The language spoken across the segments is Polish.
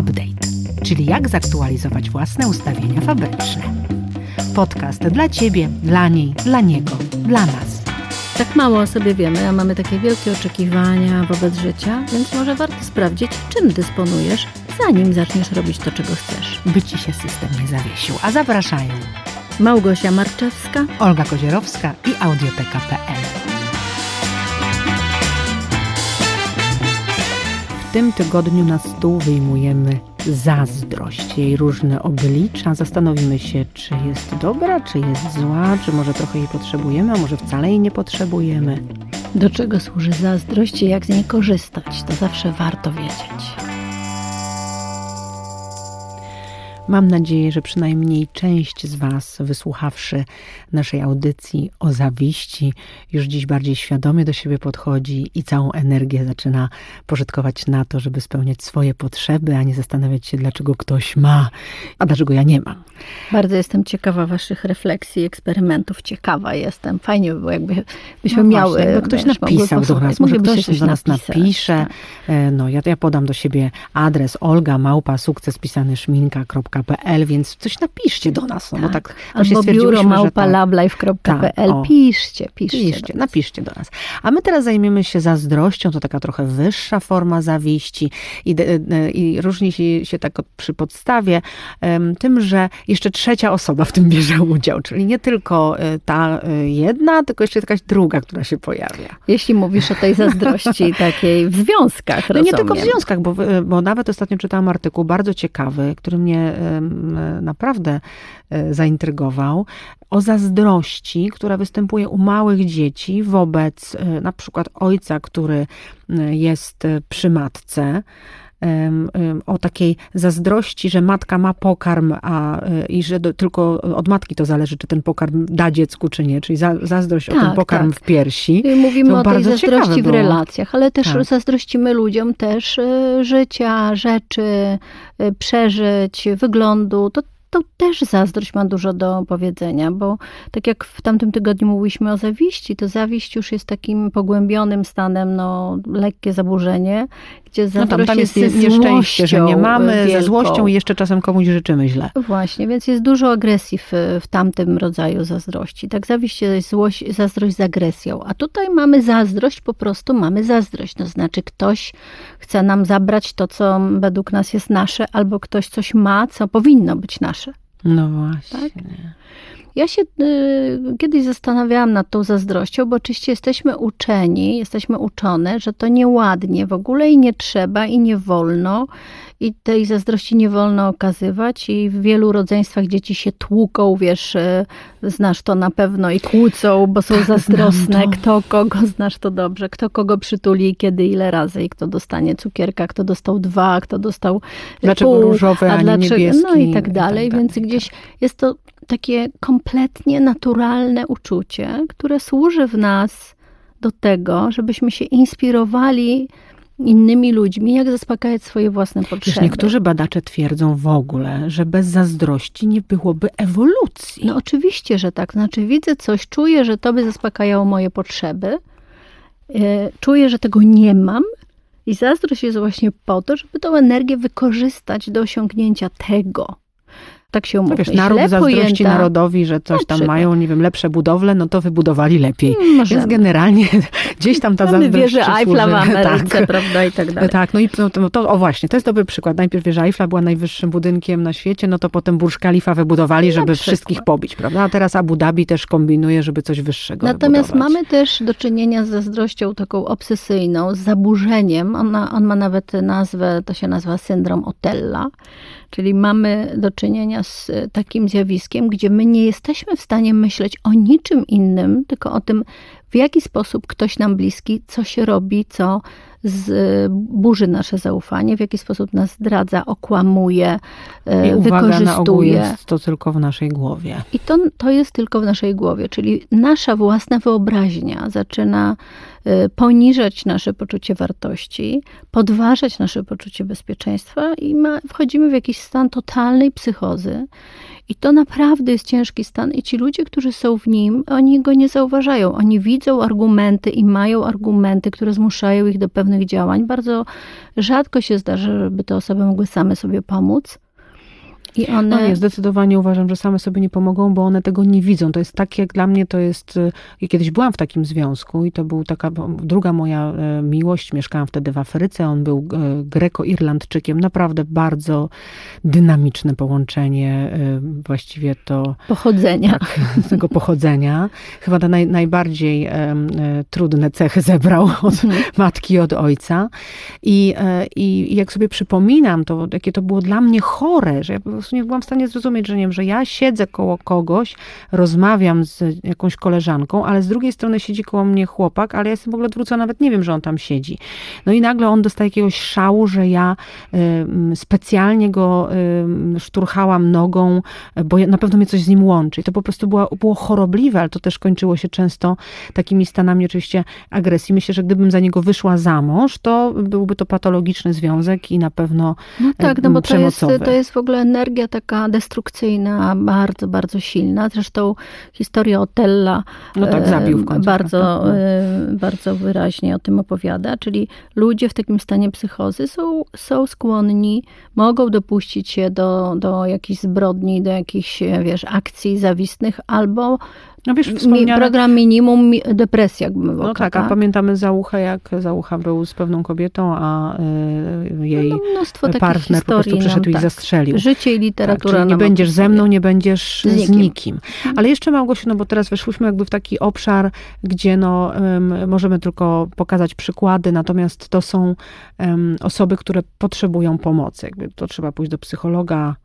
Update, czyli jak zaktualizować własne ustawienia fabryczne. Podcast dla Ciebie, dla niej, dla niego, dla nas. Tak mało o sobie wiemy, a mamy takie wielkie oczekiwania wobec życia, więc może warto sprawdzić, czym dysponujesz, zanim zaczniesz robić to, czego chcesz. By Ci się system nie zawiesił. A zapraszają Małgosia Marczewska. Olga Kozierowska i Audioteka.pl. tym tygodniu na stół wyjmujemy zazdrość, jej różne oblicza. Zastanowimy się, czy jest dobra, czy jest zła, czy może trochę jej potrzebujemy, a może wcale jej nie potrzebujemy. Do czego służy zazdrość i jak z niej korzystać? To zawsze warto wiedzieć. Mam nadzieję, że przynajmniej część z Was, wysłuchawszy naszej audycji o zawiści, już dziś bardziej świadomie do siebie podchodzi i całą energię zaczyna pożytkować na to, żeby spełniać swoje potrzeby, a nie zastanawiać się, dlaczego ktoś ma, a dlaczego ja nie mam. Bardzo jestem ciekawa Waszych refleksji, eksperymentów. Ciekawa jestem. Fajnie by było, jakby byśmy No miały. właśnie, jakby ktoś wiesz, napisał do nas, może ktoś coś do nas napisać, napisze. tak. E, No, ja, ja podam do siebie adres olga małpa sukces pisany szminka.pl, więc coś napiszcie do nas, no bo tak właśnie Albo biuro że małpa tak. Tak, piszcie, piszcie. Piszcie, do napiszcie do nas. A my teraz zajmiemy się zazdrością, to taka trochę wyższa forma zawiści i, de- e, i różni się, się tak przy podstawie tym, że jeszcze trzecia osoba w tym bierze udział, czyli nie tylko e, ta jedna, tylko jeszcze jakaś druga, która się pojawia. Jeśli mówisz o tej zazdrości takiej w związkach, No nie tylko w rozumiem. związkach, bo, bo nawet ostatnio czytałam artykuł bardzo ciekawy, który mnie naprawdę e, zaintrygował, o zazdrości, która występuje u małych dzieci wobec e, na przykład ojca, który e, jest przy matce. O takiej zazdrości, że matka ma pokarm, a e, i że do, tylko od matki to zależy, czy ten pokarm da dziecku, czy nie. Czyli za, zazdrość o ten Tak, pokarm tak. w piersi. Mówimy To o tej zazdrości w relacjach, ale też Tak. zazdrościmy ludziom też y, życia, rzeczy, y, przeżyć, wyglądu. To, to też zazdrość ma dużo do powiedzenia, bo tak jak w tamtym tygodniu mówiliśmy o zawiści, to zawiść już jest takim pogłębionym stanem, no lekkie zaburzenie, gdzie No tam, tam jest jest nieszczęście, że nie mamy, y, ze wielką. złością i jeszcze czasem komuś życzymy źle. Właśnie, więc jest dużo agresji w, w tamtym rodzaju zazdrości. Tak zawiść jest złość, zazdrość z agresją. A tutaj mamy zazdrość, po prostu mamy zazdrość. To znaczy ktoś chce nam zabrać to, co według nas jest nasze, albo ktoś coś ma, co powinno być nasze. No właśnie. Tak? Ja się y, kiedyś zastanawiałam nad tą zazdrością, bo oczywiście jesteśmy uczeni, jesteśmy uczone, że to nieładnie w ogóle i nie trzeba i nie wolno i tej zazdrości nie wolno okazywać i w wielu rodzeństwach dzieci się tłuką, wiesz, y, znasz to na pewno i kłócą, bo są Tak, zazdrosne, to. kto kogo, znasz to dobrze, kto kogo przytuli, kiedy, ile razy i kto dostanie cukierka, kto dostał dwa, kto dostał Dlaczego pół, różowy, a nie niebieski No i i tak tak dalej, dalej, więc tak. gdzieś jest to takie kompletnie naturalne uczucie, które służy w nas do tego, żebyśmy się inspirowali innymi ludźmi, jak zaspokajać swoje własne Wiesz, potrzeby. niektórzy badacze twierdzą w ogóle, że bez zazdrości nie byłoby ewolucji. No oczywiście, że tak. Znaczy widzę coś, czuję, że to by zaspokajało moje potrzeby. E, Czuję, że tego nie mam. I zazdrość jest właśnie po to, żeby tą energię wykorzystać do osiągnięcia tego. Tak się no umówmy. wiesz, naród Źle zazdrości pojęta- narodowi, że coś tam przykład. mają, nie wiem, lepsze budowle, no to wybudowali lepiej. Mm, możemy. Więc generalnie gdzieś tam ta Mamy zazdrość wieżę się Eiffla w Ameryce, Tak. prawda, i tak dalej. Tak, no i no, to, to, o właśnie, to jest dobry przykład. Najpierw wieża Eiffla była najwyższym budynkiem na świecie, no to potem Burj Khalifa wybudowali, żeby wszystkich pobić, prawda? A teraz Abu Dhabi też kombinuje, żeby coś wyższego Natomiast wybudować. mamy też do czynienia z zazdrością taką obsesyjną, z zaburzeniem. Ona, on ma nawet nazwę, to się nazywa syndrom Otella. Czyli mamy do czynienia z e, takim zjawiskiem, gdzie my nie jesteśmy w stanie myśleć o niczym innym, tylko o tym, w jaki sposób ktoś nam bliski, co się robi, co burzy nasze zaufanie, w jaki sposób nas zdradza, okłamuje, e, I uwaga, na ogół wykorzystuje. jest to tylko w naszej głowie. I to, to jest tylko w naszej głowie, czyli nasza własna wyobraźnia zaczyna y, poniżać nasze poczucie wartości, podważać nasze poczucie bezpieczeństwa i ma, wchodzimy w jakiś stan totalnej psychozy. I to naprawdę jest ciężki stan i ci ludzie, którzy są w nim, oni go nie zauważają. Oni widzą argumenty i mają argumenty, które zmuszają ich do pewnych działań. Bardzo rzadko się zdarza, żeby te osoby mogły same sobie pomóc. I one... No nie, zdecydowanie uważam, że same sobie nie pomogą, bo one tego nie widzą. To jest tak, jak dla mnie to jest... y, Ja kiedyś byłam w takim związku i to był taka druga moja e, miłość. Mieszkałam wtedy w Afryce. On był e, greko-irlandczykiem. Naprawdę bardzo dynamiczne połączenie. Właściwie to Pochodzenia. tak, z tego pochodzenia. Chyba te naj, najbardziej e, trudne cechy zebrał od Mhm. matki od ojca. I, e, I jak sobie przypominam, to jakie to było dla mnie chore, że ja prostu nie byłam w stanie zrozumieć, że nie wiem, że ja siedzę koło kogoś, rozmawiam z jakąś koleżanką, ale z drugiej strony siedzi koło mnie chłopak, ale ja jestem w ogóle odwrócona, nawet nie wiem, że on tam siedzi. No i nagle on dostaje jakiegoś szału, że ja em, specjalnie go em, szturchałam nogą, bo na pewno mnie coś z nim łączy. I to po prostu było, było chorobliwe, ale to też kończyło się często takimi stanami oczywiście agresji. Myślę, że gdybym za niego wyszła za mąż, to byłby to patologiczny związek i na pewno No tak, no bo to jest, to jest w ogóle energia taka destrukcyjna, bardzo, bardzo silna. Zresztą historia Otella no tak e, zabił w końcu. bardzo? No. e, bardzo wyraźnie o tym opowiada. Czyli ludzie w takim stanie psychozy są, są skłonni, mogą dopuścić się do, do jakichś zbrodni, do jakichś, wiesz, akcji zawistnych albo No wiesz, wspomniane... program minimum mi- depresji, jakby No tak, a pamiętamy Załuchę, jak Załucha był z pewną kobietą, a y, jej no, mnóstwo takich partner po prostu przyszedł nam, i tak. zastrzelił. Życie i Tak, literatura czyli nie będziesz ze mną, nie będziesz Z z nikim. nikim. Ale jeszcze Małgosiu, no bo teraz weszłyśmy jakby w taki obszar, gdzie no, em, możemy tylko pokazać przykłady, natomiast to są em, osoby, które potrzebują pomocy. Jakby to trzeba pójść do psychologa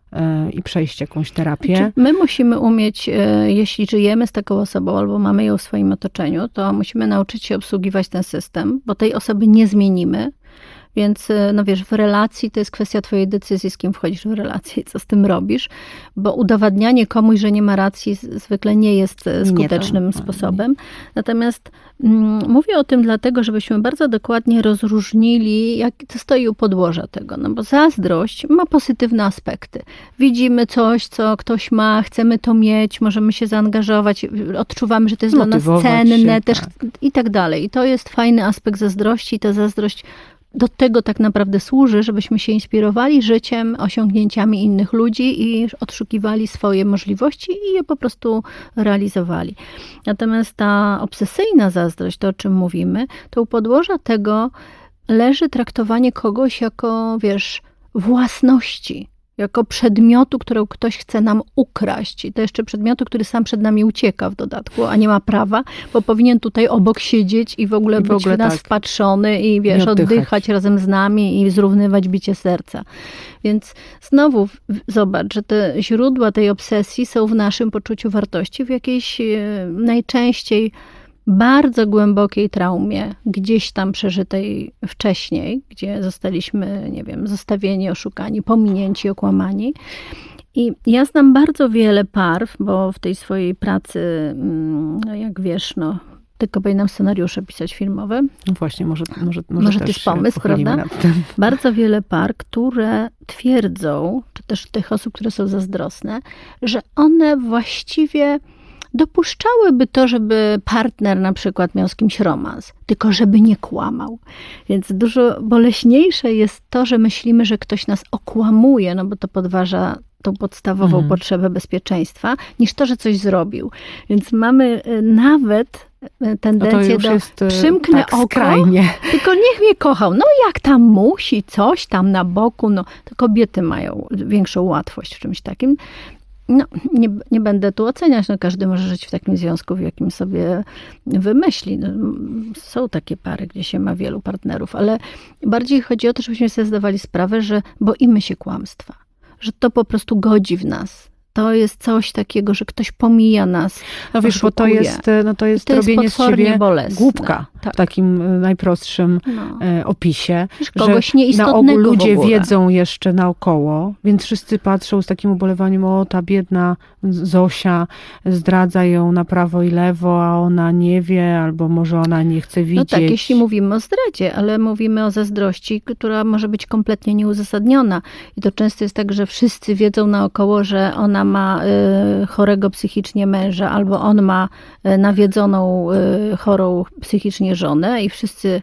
i przejść jakąś terapię. Czy my musimy umieć, e, jeśli żyjemy z taką osobą albo mamy ją w swoim otoczeniu, to musimy nauczyć się obsługiwać ten system, bo tej osoby nie zmienimy. Więc, e, no wiesz, w relacji to jest kwestia twojej decyzji, z kim wchodzisz w relację i co z tym robisz, bo udowadnianie komuś, że nie ma racji, zwykle nie jest e, Nie, to- skutecznym sposobem. Natomiast mm, mówię o tym dlatego, żebyśmy bardzo dokładnie rozróżnili, jak to stoi u podłoża tego. No bo zazdrość ma pozytywne aspekty. Widzimy coś, co ktoś ma, chcemy to mieć, możemy się zaangażować, odczuwamy, że to jest dla nas cenne się, też tak. i tak dalej. I to jest fajny aspekt zazdrości i ta zazdrość do tego tak naprawdę służy, żebyśmy się inspirowali życiem, osiągnięciami innych ludzi i odszukiwali swoje możliwości i je po prostu realizowali. Natomiast ta obsesyjna zazdrość, to o czym mówimy, to u podłoża tego leży traktowanie kogoś jako, wiesz, własności, jako przedmiotu, którą ktoś chce nam ukraść. I to jeszcze przedmiotu, który sam przed nami ucieka w dodatku, a nie ma prawa, bo powinien tutaj obok siedzieć i w ogóle I w być ogóle w nas tak. wpatrzony i wiesz, oddychać. oddychać razem z nami i zrównywać bicie serca. Więc znowu zobacz, że te źródła tej obsesji są w naszym poczuciu wartości, w jakiejś e, najczęściej bardzo głębokiej traumie, gdzieś tam przeżytej wcześniej, gdzie zostaliśmy, nie wiem, zostawieni, oszukani, pominięci, okłamani. I ja znam bardzo wiele par, bo w tej swojej pracy, mm, no jak wiesz, no, tylko powinnam scenariusze pisać filmowe, No właśnie, może, może, może, Może to też jest pomysł, prawda? bardzo wiele par, które twierdzą, czy też tych osób, które są zazdrosne, że one właściwie dopuszczałyby to, żeby partner na przykład miał z kimś romans, tylko żeby nie kłamał. Więc dużo boleśniejsze jest to, że myślimy, że ktoś nas okłamuje, no bo to podważa tą podstawową Mhm. potrzebę bezpieczeństwa, niż to, że coś zrobił. Więc mamy y, nawet y, No tendencję już do jest e, przymknę tak, oko, skrajnie. tylko niech mnie kochał. No jak tam musi, coś tam na boku, no to kobiety mają większą łatwość w czymś takim. No, nie, nie będę tu oceniać, no każdy może żyć w takim związku, w jakim sobie wymyśli. No, są takie pary, gdzie się ma wielu partnerów, ale bardziej chodzi o to, żebyśmy sobie zdawali sprawę, że boimy się kłamstwa, że to po prostu godzi w nas. To jest coś takiego, że ktoś pomija nas. No wiesz, bo to jest, e, no to jest To jest robienie z siebie bolesne. głupka Tak. w takim e, najprostszym No. e, opisie. Wiesz, kogoś że na ogół ludzie wiedzą jeszcze naokoło, więc wszyscy patrzą z takim ubolewaniem, o ta biedna Zosia zdradza ją na prawo i lewo, a ona nie wie, albo może ona nie chce No widzieć. tak, jeśli mówimy o zdradzie, ale mówimy o zazdrości, która może być kompletnie nieuzasadniona. I to często jest tak, że wszyscy wiedzą naokoło, że ona ona ma y, chorego psychicznie męża, albo on ma y, nawiedzoną, y, chorą psychicznie żonę i wszyscy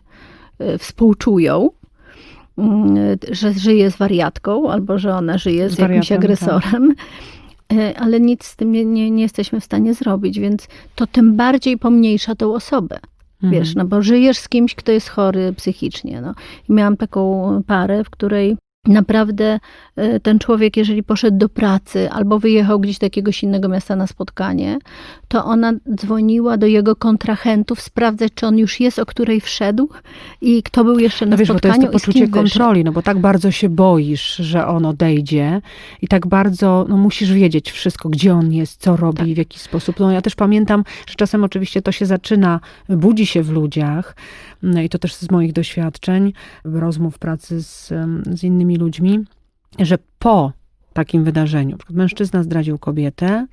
współczują, y, że żyje z wariatką, albo że ona żyje z, Z jakimś wariatem, agresorem. Y, Ale nic z tym nie, nie, nie jesteśmy w stanie zrobić, więc to tym bardziej pomniejsza tą osobę. Mhm. Wiesz, no bo żyjesz z kimś, kto jest chory psychicznie. No. I miałam taką parę, w której naprawdę y, ten człowiek, jeżeli poszedł do pracy albo wyjechał gdzieś do jakiegoś innego miasta na spotkanie, to ona dzwoniła do jego kontrahentów sprawdzać, czy on już jest, o której wszedł i kto był jeszcze na No wiesz, bo to jest spotkaniu to poczucie kontroli, no bo tak bardzo się boisz, że on odejdzie i tak bardzo, no musisz wiedzieć wszystko, gdzie on jest, co robi, Tak. w jaki sposób. No ja też pamiętam, że czasem oczywiście to się zaczyna, budzi się w ludziach no i to też z moich doświadczeń, rozmów pracy z, z innymi ludźmi, że po takim wydarzeniu, mężczyzna zdradził kobietę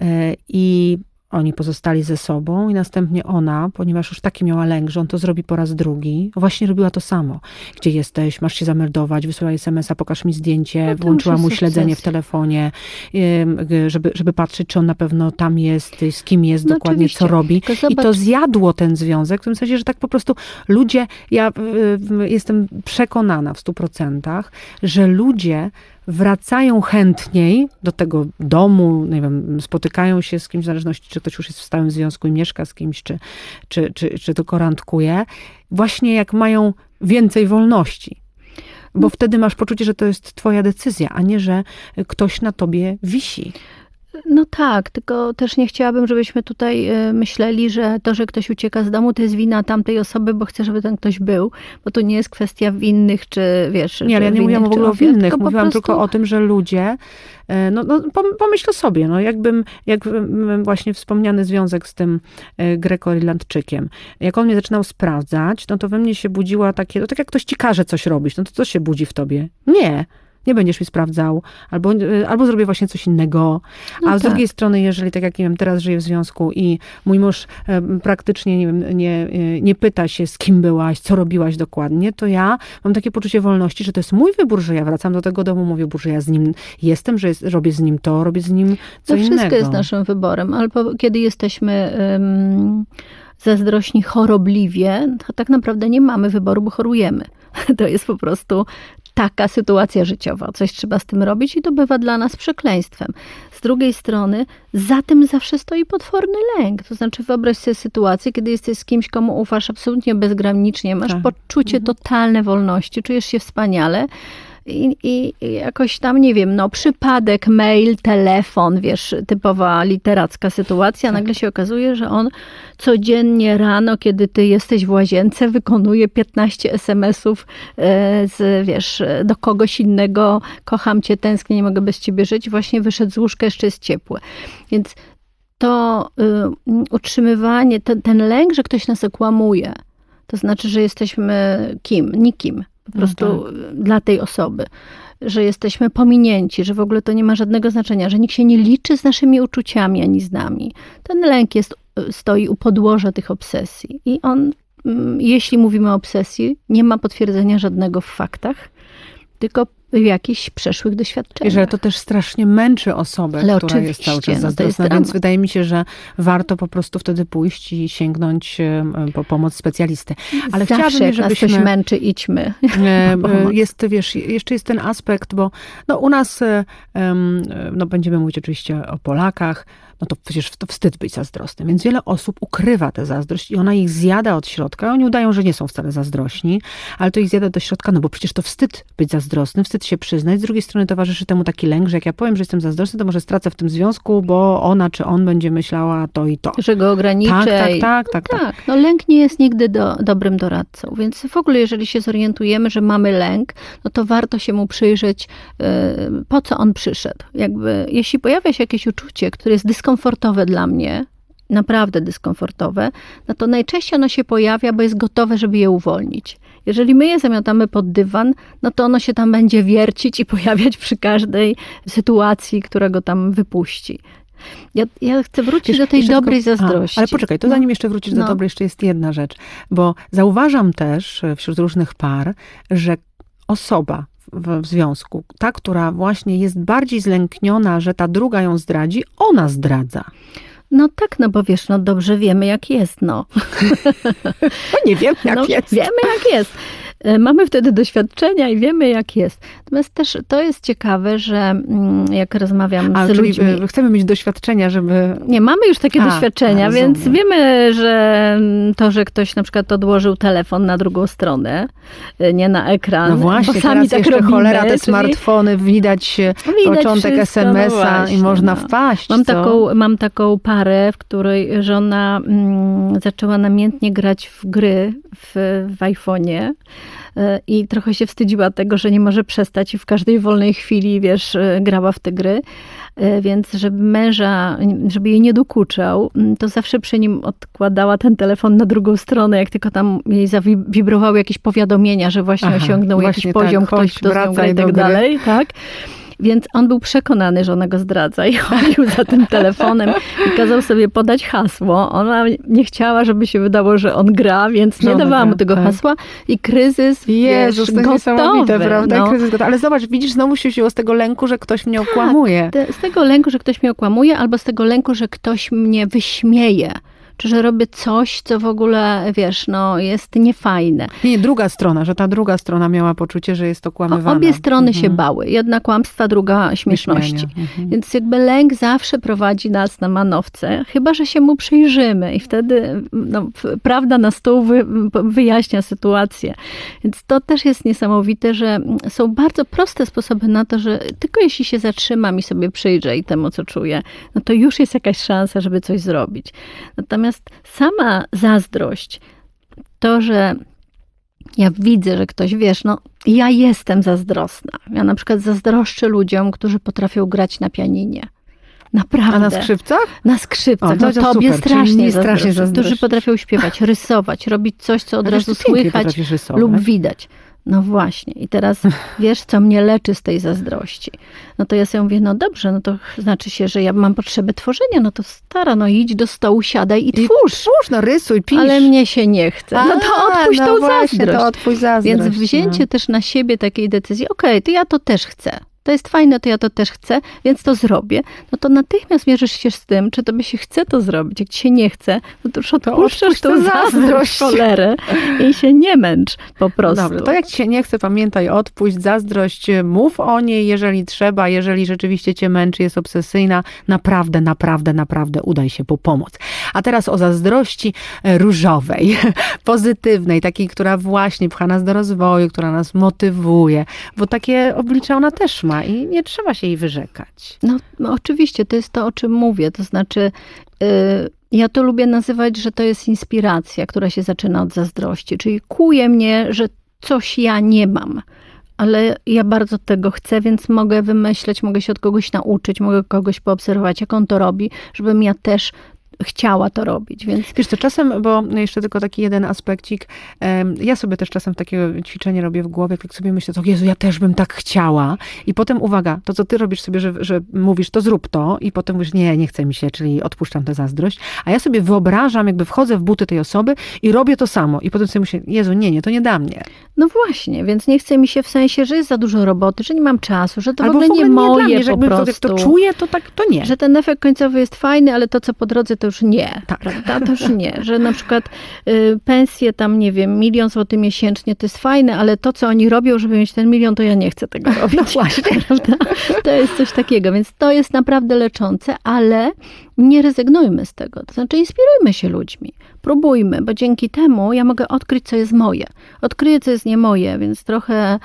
e, i oni pozostali ze sobą i następnie ona, ponieważ już taki miała lęk, że on to zrobi po raz drugi, właśnie robiła to samo. Gdzie jesteś? Masz się zameldować, wysyłaj SMS-a, pokaż mi zdjęcie, No włączyła mu śledzenie w telefonie, żeby, żeby patrzeć, czy on na pewno tam jest, z kim jest, No dokładnie co oczywiście. robi. Tylko I to zjadło ten związek, w tym sensie, że tak po prostu ludzie, ja jestem przekonana w stu procentach, że ludzie wracają chętniej do tego domu, nie wiem, spotykają się z kimś, w zależności czy ktoś już jest w stałym związku i mieszka z kimś, czy, czy, czy, czy tylko randkuje, właśnie jak mają więcej wolności. Bo wtedy masz poczucie, że to jest twoja decyzja, a nie, że ktoś na tobie wisi. No tak, tylko też nie chciałabym, żebyśmy tutaj y, myśleli, że to, że ktoś ucieka z domu, to jest wina tamtej osoby, bo chce, żeby ten ktoś był, bo to nie jest kwestia winnych, czy wiesz. Nie, ale ja nie mówiłam w ogóle o winnych, tylko mówiłam prostu- tylko o tym, że ludzie, e, no, no pom- pomyśl sobie, no jakbym, jak mm, właśnie wspomniany związek z tym e, Greko-Irlandczykiem, jak on mnie zaczynał sprawdzać, no to we mnie się budziła takie, no tak jak ktoś ci każe coś robić, no to co się budzi w tobie? Nie. Nie będziesz mi sprawdzał, albo, e, albo zrobię właśnie coś innego. No A z tak. drugiej strony, jeżeli tak jak nie wiem, teraz żyję w związku i mój mąż praktycznie nie, wiem, nie, e, nie pyta się, z kim byłaś, co robiłaś dokładnie, to ja mam takie poczucie wolności, że to jest mój wybór, że ja wracam do tego domu, mówię, że ja z nim jestem, że jest, robię z nim to, robię z nim co To wszystko innego. jest naszym wyborem, albo kiedy jesteśmy um, zazdrośni chorobliwie, to tak naprawdę nie mamy wyboru, bo chorujemy. To jest po prostu taka sytuacja życiowa. Coś trzeba z tym robić i to bywa dla nas przekleństwem. Z drugiej strony, za tym zawsze stoi potworny lęk. To znaczy, wyobraź sobie sytuację, kiedy jesteś z kimś, komu ufasz absolutnie bezgranicznie, masz Tak. poczucie totalne wolności, czujesz się wspaniale. I, I jakoś tam, nie wiem, no przypadek, mail, telefon, wiesz, typowa literacka sytuacja. Nagle się okazuje, że on codziennie rano, kiedy ty jesteś w łazience, wykonuje 15 SMS-ów e, z, wiesz, do kogoś innego. Kocham cię, tęsknię, nie mogę bez ciebie żyć. Właśnie wyszedł z łóżka, jeszcze jest ciepłe. Więc to y, utrzymywanie, ten, ten lęk, że ktoś nas okłamuje, to znaczy, że jesteśmy kim? Nikim. Po No prostu dla tej osoby. Że jesteśmy pominięci, że w ogóle to nie ma żadnego znaczenia, że nikt się nie liczy z naszymi uczuciami ani z nami. Ten lęk jest, stoi u podłoża tych obsesji. I on, mm, jeśli mówimy o obsesji, nie ma potwierdzenia żadnego w faktach, tylko jakichś przeszłych doświadczeniach. Że to też strasznie męczy osobę, Ale która jest cały czas no zazdrosna, więc wydaje mi się, że warto po prostu wtedy pójść i sięgnąć po pomoc specjalisty. Ale Zawsze chciałabym, jak nas coś żebyśmy- męczy, idźmy. E, e. Jest, wiesz, jeszcze jest ten aspekt, bo no, u nas, e, no, będziemy mówić oczywiście o Polakach, no to przecież to wstyd być zazdrosnym, więc wiele osób ukrywa tę zazdrość i ona ich zjada od środka. Oni udają, że nie są wcale zazdrośni, ale to ich zjada do środka, no bo przecież to wstyd być zazdrosny, wstyd się przyznać. Z drugiej strony towarzyszy temu taki lęk, że jak ja powiem, że jestem zazdrosny, to może stracę w tym związku, bo ona czy on będzie myślała to i to. Że go ograniczę. Tak, tak, tak, tak, tak. Tak, no lęk nie jest nigdy do, dobrym doradcą, więc w ogóle jeżeli się zorientujemy, że mamy lęk, no to warto się mu przyjrzeć, yy, po co on przyszedł. Jakby, jeśli pojawia się jakieś uczucie, które jest dyskomfortowe dla mnie, naprawdę dyskomfortowe, no to najczęściej ono się pojawia, bo jest gotowe, żeby je uwolnić. Jeżeli my je zamiatamy pod dywan, no to ono się tam będzie wiercić i pojawiać przy każdej sytuacji, która go tam wypuści. Ja, ja chcę wrócić Wiesz, do tej dobrej tylko- zazdrości. A, ale poczekaj, to No. zanim jeszcze wrócisz do No. dobrej, jeszcze jest jedna rzecz. Bo zauważam też e, wśród różnych par, że osoba w, w związku, ta, która właśnie jest bardziej zlękniona, że ta druga ją zdradzi, ona zdradza. No tak, no bo wiesz, no dobrze wiemy jak jest, no. No nie wiem, jak no, jest. Wiemy jak jest. E, Mamy wtedy doświadczenia i wiemy jak jest. Natomiast też to jest ciekawe, że mm, jak rozmawiam A, z czyli ludźmi... chcemy mieć doświadczenia, żeby... Nie, mamy już takie A, doświadczenia, więc wiemy, że to, że ktoś na przykład odłożył telefon na drugą stronę, e, nie na ekran. No właśnie, bo sami teraz tak jeszcze robimy, cholera, te czyli smartfony, widać, e, widać początek wszystko, no SMS-a i można no. wpaść. Mam co? taką, mam taką parę, w której żona mm, zaczęła namiętnie grać w gry w, w iPhone'ie i trochę się wstydziła tego, że nie może przestać i w każdej wolnej chwili, wiesz, e, grała w te gry. E, Więc żeby męża, żeby jej nie dokuczał, to zawsze przy nim odkładała ten telefon na drugą stronę, jak tylko tam jej zawibrowały jakieś powiadomienia, że właśnie Aha, osiągnął właśnie jakiś poziom, tak, chodź, ktoś, kto z nią gra i tak dalej, tak? Więc on był przekonany, że ona go zdradza i chodził za tym telefonem i kazał sobie podać hasło. Ona nie chciała, żeby się wydało, że on gra, więc nie ona dawała gra, mu tego tak. hasła i kryzys, Jezus, wiesz, to niesamowite, gotowy. prawda? No. Kryzys gotowy. Ale zobacz, widzisz, znowu się wzięło z tego lęku, że ktoś mnie okłamuje. Te- Z tego lęku, że ktoś mnie okłamuje, albo z tego lęku, że ktoś mnie wyśmieje. Czy że robię coś, co w ogóle, wiesz, no, jest niefajne. Nie, druga strona, że ta druga strona miała poczucie, że jest O, okłamywana. obie strony Mhm. się bały. Jedna kłamstwa, druga śmieszności. Mhm. Więc jakby lęk zawsze prowadzi nas na manowce, chyba że się mu przyjrzymy i wtedy no, prawda na stół wy, wyjaśnia sytuację. Więc to też jest niesamowite, że są bardzo proste sposoby na to, że tylko jeśli się zatrzymam i sobie przyjrzę i temu, co czuję, no to już jest jakaś szansa, żeby coś zrobić. Natomiast sama zazdrość, to, że ja widzę, że ktoś, wiesz, no ja jestem zazdrosna. Ja na przykład zazdroszczę ludziom, którzy potrafią grać na pianinie. Naprawdę. A na skrzypcach? Na skrzypcach. O, to no to tobie super, strasznie, strasznie zazdroszczę. Którzy potrafią śpiewać, rysować, robić coś, co od razu słychać lub widać. No właśnie. I teraz wiesz, co mnie leczy z tej zazdrości. No to ja sobie mówię, no dobrze, no to znaczy się, że ja mam potrzebę tworzenia. No to stara, no idź do stołu, siadaj i I twórz. Twórz, no rysuj, pisz. Ale mnie się nie chce. No to odpuść no tą właśnie, zazdrość. To odpuść zazdrość. Więc wzięcie no. też na siebie takiej decyzji, okej, to ja to też chcę. To jest fajne, to ja to też chcę, więc to zrobię. No to natychmiast mierzysz się z tym, czy tobie się chce to zrobić. Jak ci się nie chce, no to już odpuszczasz odpuść tą zazdrość, cholerę i się nie męcz po prostu. Dobrze, to jak ci się nie chce, pamiętaj, odpuść zazdrość, mów o niej, jeżeli trzeba, jeżeli rzeczywiście cię męczy, jest obsesyjna, naprawdę, naprawdę, naprawdę udaj się po pomoc. A teraz o zazdrości e, różowej, pozytywnej, takiej, która właśnie pcha nas do rozwoju, która nas motywuje, bo takie oblicza ona też ma i nie trzeba się jej wyrzekać. No, no oczywiście, to jest to, o czym mówię. To znaczy, y, ja to lubię nazywać, że to jest inspiracja, która się zaczyna od zazdrości. Czyli kuje mnie, że coś ja nie mam. Ale ja bardzo tego chcę, więc mogę wymyśleć, mogę się od kogoś nauczyć, mogę kogoś poobserwować, jak on to robi, żebym ja też chciała to robić. Więc Wiesz co, czasem, bo jeszcze tylko taki jeden aspekcik, ja sobie też czasem takie ćwiczenie robię w głowie, jak sobie myślę, to Jezu, ja też bym tak chciała. I potem, uwaga, to co ty robisz sobie, że, że mówisz, to zrób to i potem mówisz, nie, nie chce mi się, czyli odpuszczam tę zazdrość, a ja sobie wyobrażam, jakby wchodzę w buty tej osoby i robię to samo. I potem sobie myślę, Jezu, nie, nie, to nie da mnie. no właśnie, więc nie chce mi się w sensie, że jest za dużo roboty, że nie mam czasu, że to Albo w ogóle nie dla moje mnie, po jakby to, prostu. jak to czuję, to tak, to nie. Że ten efekt końcowy jest fajny, ale to, co po drodze, to już nie. Tak. Prawda? To już nie. Że na przykład y, pensje tam, nie wiem, milion złotych miesięcznie, to jest fajne, ale to, co oni robią, żeby mieć ten milion, to ja nie chcę tego robić. No właśnie. Prawda? To jest coś takiego, więc to jest naprawdę leczące, ale nie rezygnujmy z tego. To znaczy inspirujmy się ludźmi. Próbujmy, bo dzięki temu ja mogę odkryć, co jest moje. Odkryję, co jest nie moje, więc trochę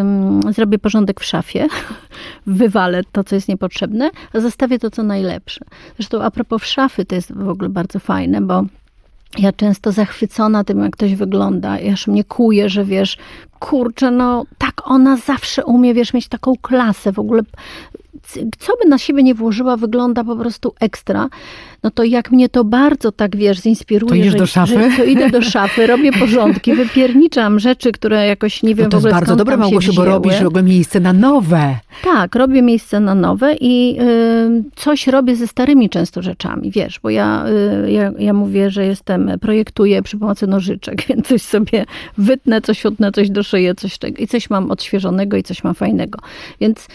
ym, zrobię porządek w szafie, wywalę to, co jest niepotrzebne, a zostawię to, co najlepsze. Zresztą a propos szafy, to jest w ogóle bardzo fajne, bo ja często zachwycona tym, jak ktoś wygląda, aż mnie kuje, że wiesz, kurczę, no tak ona zawsze umie, wiesz, mieć taką klasę, w ogóle co by na siebie nie włożyła, wygląda po prostu ekstra, no to jak mnie to bardzo tak, wiesz, zinspiruje, To idziesz że, do szafy? Że, to idę do szafy, robię porządki, wypierniczam rzeczy, które jakoś nie wiem No to jest bardzo dobre, Małgosiu, bo robisz w ogóle miejsce na nowe. Tak, robię miejsce na nowe i y, coś robię ze starymi często rzeczami, wiesz, bo ja, y, ja, ja mówię, że jestem, projektuję przy pomocy nożyczek, więc coś sobie wytnę, coś utnę, coś doszyję, coś tego i coś mam odświeżonego i coś mam fajnego. Więc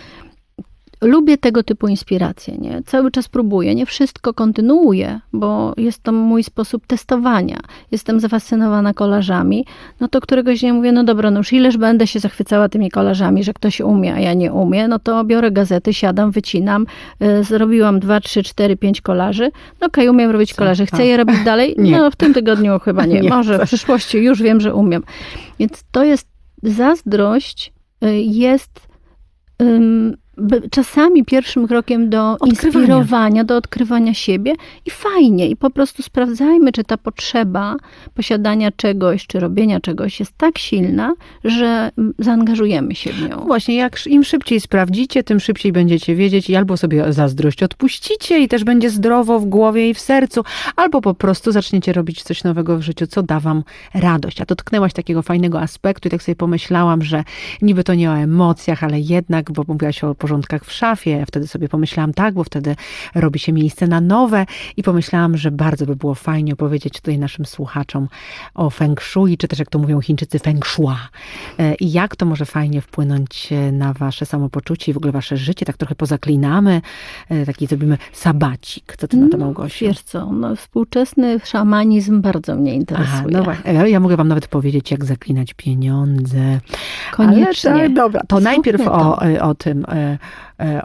lubię tego typu inspiracje, nie? Cały czas próbuję, nie wszystko kontynuuję, bo jest to mój sposób testowania. Jestem zafascynowana kolażami, no to któregoś dnia mówię, no dobra, no już ileż będę się zachwycała tymi kolażami, że ktoś umie, a ja nie umiem, no to biorę gazety, siadam, wycinam, y, zrobiłam dwa, trzy, cztery, pięć kolaży, no okej, umiem robić Co? kolaże, chcę je robić dalej? Nie. No w tym tygodniu chyba nie, Nie może w przyszłości już wiem, że umiem. Więc to jest, zazdrość y, jest czasami pierwszym krokiem do Odkrywania. inspirowania, do odkrywania siebie i fajnie. I po prostu sprawdzajmy, czy ta potrzeba posiadania czegoś, czy robienia czegoś jest tak silna, że zaangażujemy się w nią. Właśnie, jak im szybciej sprawdzicie, tym szybciej będziecie wiedzieć i albo sobie zazdrość odpuścicie i też będzie zdrowo w głowie i w sercu, albo po prostu zaczniecie robić coś nowego w życiu, co da wam radość. A dotknęłaś takiego fajnego aspektu i tak sobie pomyślałam, że niby to nie o emocjach, ale jednak, bo mówiłaś o porządkach w szafie, ja wtedy sobie pomyślałam tak, bo wtedy robi się miejsce na nowe i pomyślałam, że bardzo by było fajnie opowiedzieć tutaj naszym słuchaczom o feng shui, czy też jak to mówią Chińczycy, feng shui. E, I jak to może fajnie wpłynąć e, na wasze samopoczucie i w ogóle wasze życie. Tak trochę pozaklinamy, e, taki zrobimy sabacik. Co ty na to, Małgosiu? Wiesz co, no, współczesny szamanizm bardzo mnie interesuje. Aha, no właśnie. Ja mogę wam nawet powiedzieć, jak zaklinać pieniądze. Koniecznie. Ale, tak, dobra, to najpierw to. O, o tym,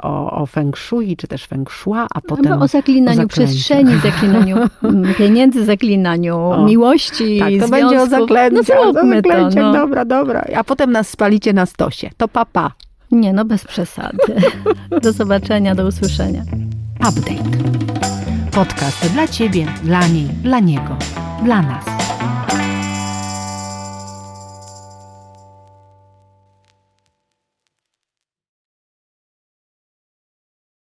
o, o feng shui, czy też feng shui, a potem... Albo o zaklinaniu zaklęciu. przestrzeni, zaklinaniu pieniędzy, zaklinaniu O. miłości, Tak, to związków. będzie o zaklęciach, No o zaklęciach, no. dobra, dobra. A potem nas spalicie na stosie. To papa. Nie, no bez przesady. Do zobaczenia, do usłyszenia. Update. Podcast dla ciebie, dla niej, dla niego, dla nas.